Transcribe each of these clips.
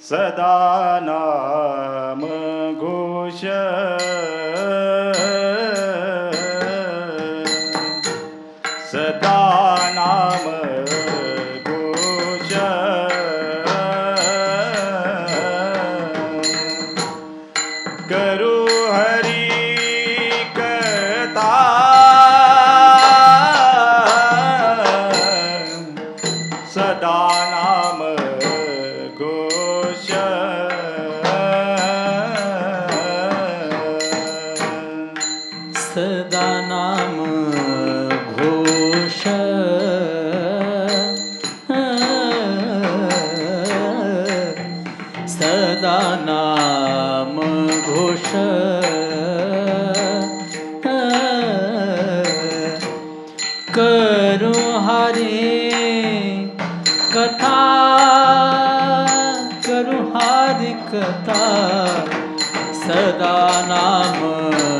सदा नाम घोष। सदा नाम घोष। करू घोष करू हरे कथा करू हरि कथा सदा नाम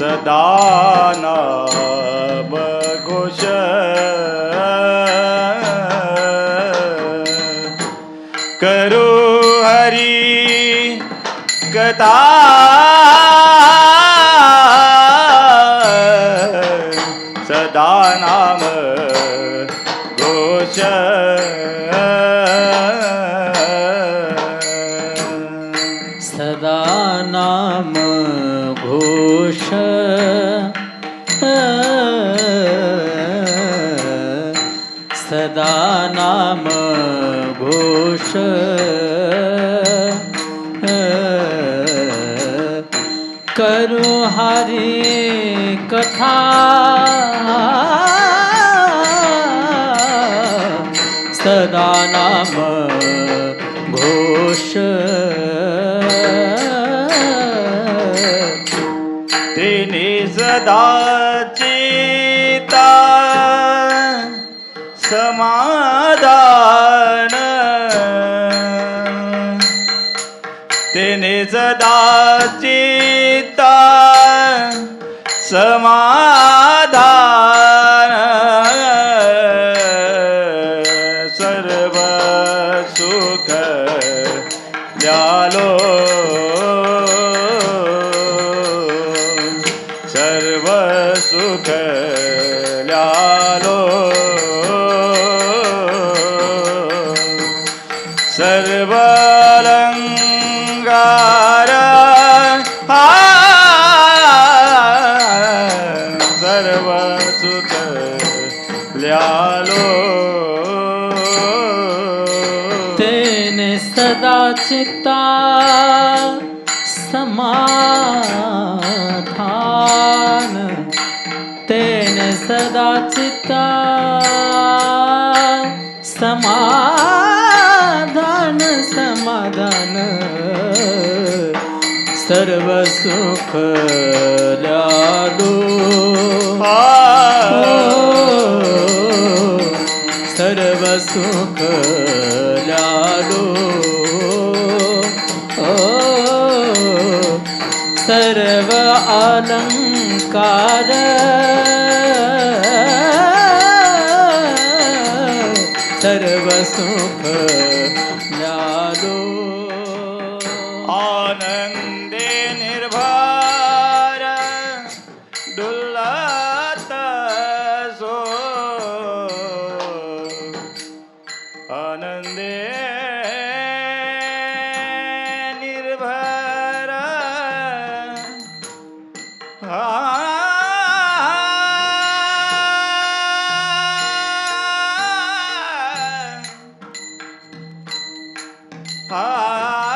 सदा नाम घोष करू हरी कथा. सदा नाम घोष। करू हरी कथा समाधान. तेने जदा चिता तेने सदा चित्ता समाधान तेने सदा चित्ता समाधान समाधान. सर्व सुख सर्व सुख लालो द सर्वकार सर्वसुख याद Ah.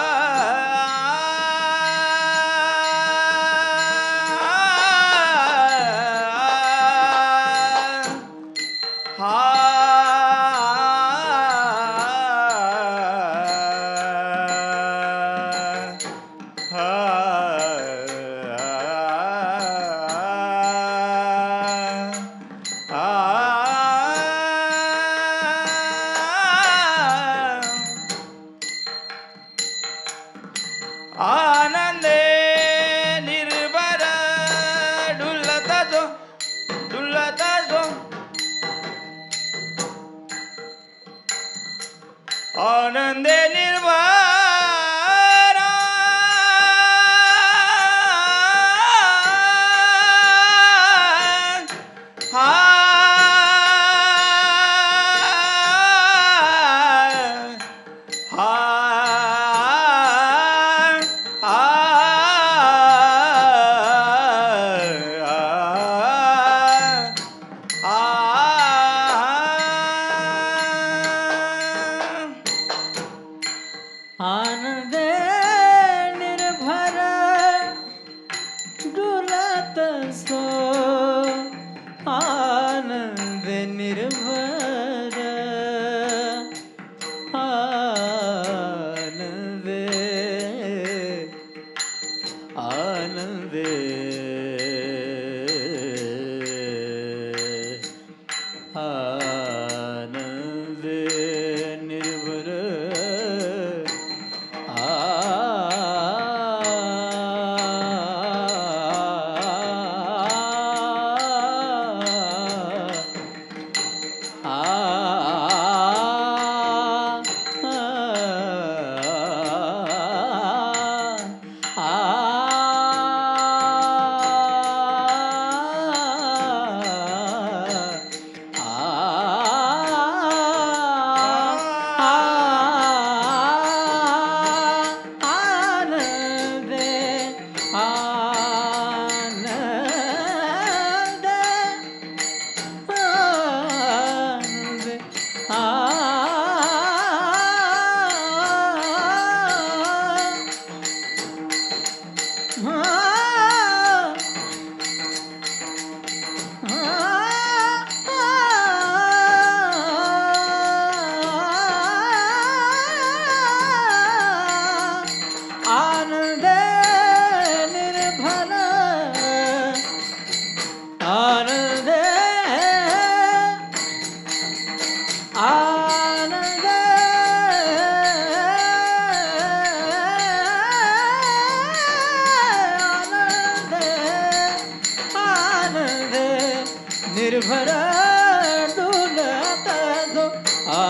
आनंदे डुलत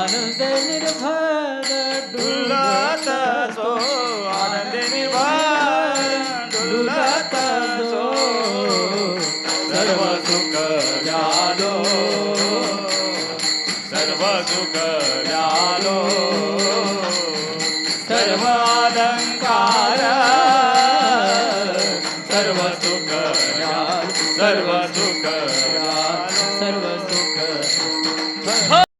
आनंद निर्भर डुलत जो आनंदे निर्भर डुलत जो सर्व सुख झालो सर्व सुख झालो सर्व अलंकार सर्व सुख सर्व सुख